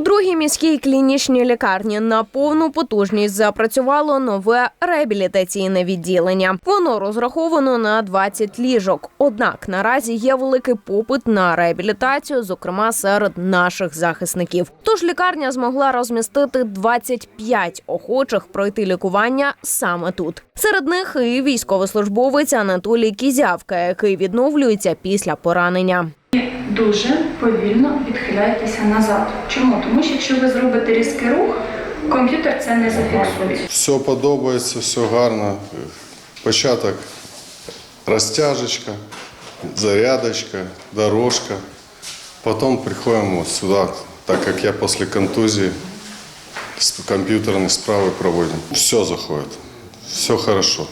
Другій міській клінічній лікарні на повну потужність запрацювало нове реабілітаційне відділення. Воно розраховано на 20 ліжок. Однак наразі є великий попит на реабілітацію, зокрема серед наших захисників. Тож лікарня змогла розмістити 25 охочих пройти лікування саме тут. Серед них і військовослужбовець Анатолій Кізявка, який відновлюється після поранення. Дуже повільно відхиляйтеся назад. Чому? Тому що якщо ви зробите різкий рух, комп'ютер це не зафіксує. Все подобається, все гарно. Початок розтяжечка, зарядочка, дорожка. Потім приходимо сюди, так як я після контузії з комп'ютерні справи проводимо. Все заходить, все хорошо.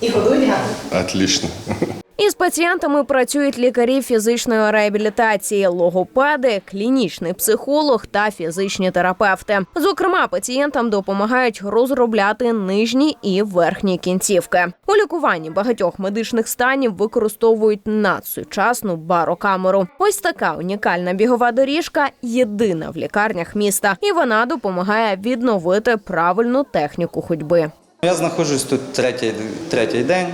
І гарно. Отлично. Із пацієнтами працюють лікарі фізичної реабілітації, логопеди, клінічний психолог та фізичні терапевти. Зокрема, пацієнтам допомагають розробляти нижні і верхні кінцівки. У лікуванні багатьох медичних станів використовують надсучасну барокамеру. Ось така унікальна бігова доріжка єдина в лікарнях міста, і вона допомагає відновити правильну техніку ходьби. Я знаходжусь тут третій, третій день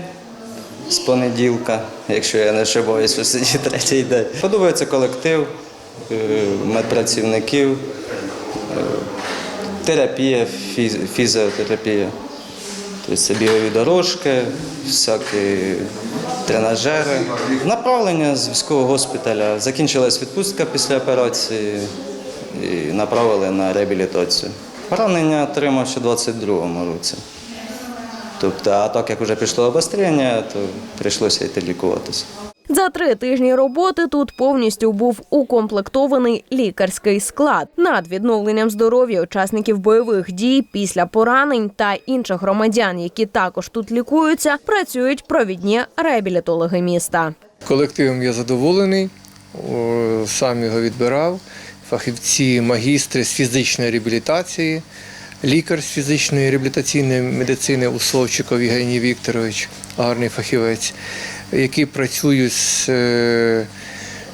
з понеділка, якщо я не ошибаюсь, сиді третій день. Подобається колектив, е, медпрацівників, е, терапія, фізіотерапія. Тобто це бігові дорожки, всякі тренажери. Направлення з військового госпіталя. Закінчилась відпустка після операції і направили на реабілітацію. Поранення отримав ще у 22-му році. Тобто, а так як вже пішло обострення, то прийшлося йти лікуватися. За три тижні роботи тут повністю був укомплектований лікарський склад. Над відновленням здоров'я учасників бойових дій після поранень та інших громадян, які також тут лікуються, працюють провідні реабілітологи міста. Колективом я задоволений, сам його відбирав. Фахівці, магістри з фізичної реабілітації, лікар з фізичної реабілітаційної медицини Усовчиков Євгеній Вікторович, гарний фахівець, які працюють з е,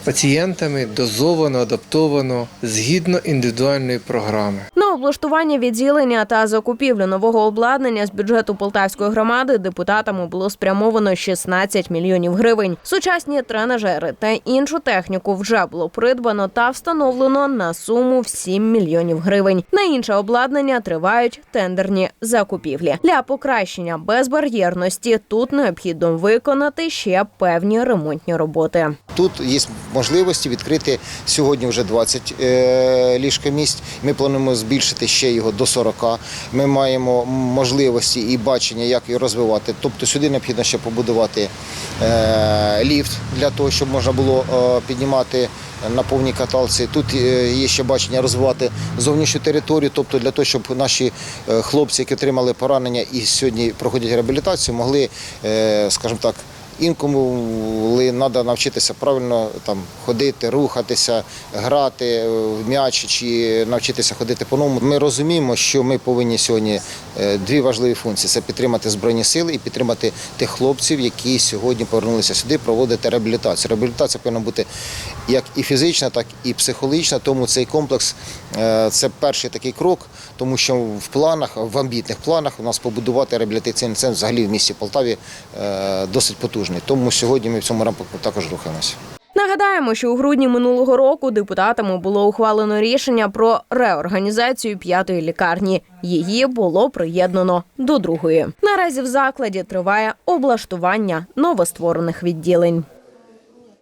пацієнтами дозовано, адаптовано, згідно індивідуальної програми. На облаштування відділення та закупівлю нового обладнання з бюджету Полтавської громади депутатами було спрямовано 16 мільйонів гривень. Сучасні тренажери та іншу техніку вже було придбано та встановлено на суму в 7 мільйонів гривень. На інше обладнання тривають тендерні закупівлі. Для покращення безбар'єрності тут необхідно виконати ще певні ремонтні роботи. Тут є можливості відкрити сьогодні вже 20 е, ліжкомісць. Ми плануємо збільшити ще його до 40. Ми маємо можливості і бачення, як його розвивати. Тобто сюди необхідно ще побудувати е, ліфт для того, щоб можна було е, піднімати на повній каталці. Тут є ще бачення розвивати зовнішню територію, тобто для того, щоб наші хлопці, які отримали поранення і сьогодні проходять реабілітацію, могли, скажімо так, Інколи треба навчитися правильно там ходити, рухатися, грати в м'яч чи навчитися ходити по-новому. Ми розуміємо, що ми повинні сьогодні е, дві важливі функції: це підтримати збройні сили і підтримати тих хлопців, які сьогодні повернулися сюди, проводити реабілітацію. Реабілітація повинна бути як і фізична, так і психологічна. Тому цей комплекс е, це перший такий крок, тому що в планах, в амбітних планах у нас побудувати реабілітаційний центр взагалі в місті Полтаві е, досить потужний. Тому сьогодні ми в цьому рамку також рухаємося. Нагадаємо, що у грудні минулого року депутатами було ухвалено рішення про реорганізацію п'ятої лікарні. Її було приєднано до другої. Наразі в закладі триває облаштування новостворених відділень.